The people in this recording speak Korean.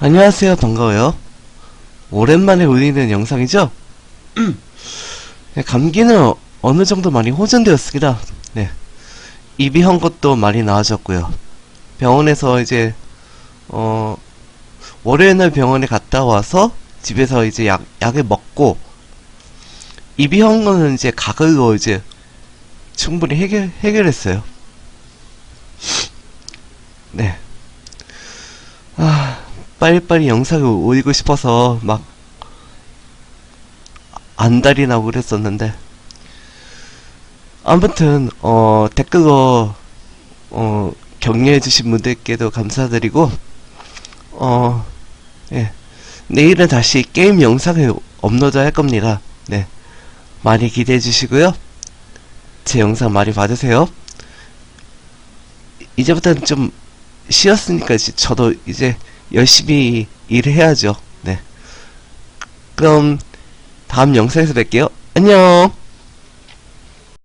안녕하세요. 반가워요. 오랜만에 올리는 영상이죠? 네, 감기는 어느 정도 많이 호전되었습니다. 네. 입이 한 것도 많이 나아졌고요. 병원에서 이제, 어, 월요일날 병원에 갔다 와서 집에서 이제 약, 약을 먹고, 입이 한 거는 이제 가글로 이제 충분히 해결, 해결했어요. 네. 아, 빨리빨리 영상을 올리고 싶어서 막 안달이 나고 그랬었는데 아무튼 어 댓글로 어 격려해주신 분들께도 감사드리고 어 예. 내일은 다시 게임 영상을 업로드 할 겁니다. 네. 많이 기대해 주시고요. 제 영상 많이 봐주세요. 이제부터는 좀 쉬었으니까 저도 이제 열심히 일을 해야죠. 네. 그럼 다음 영상에서 뵐게요. 안녕.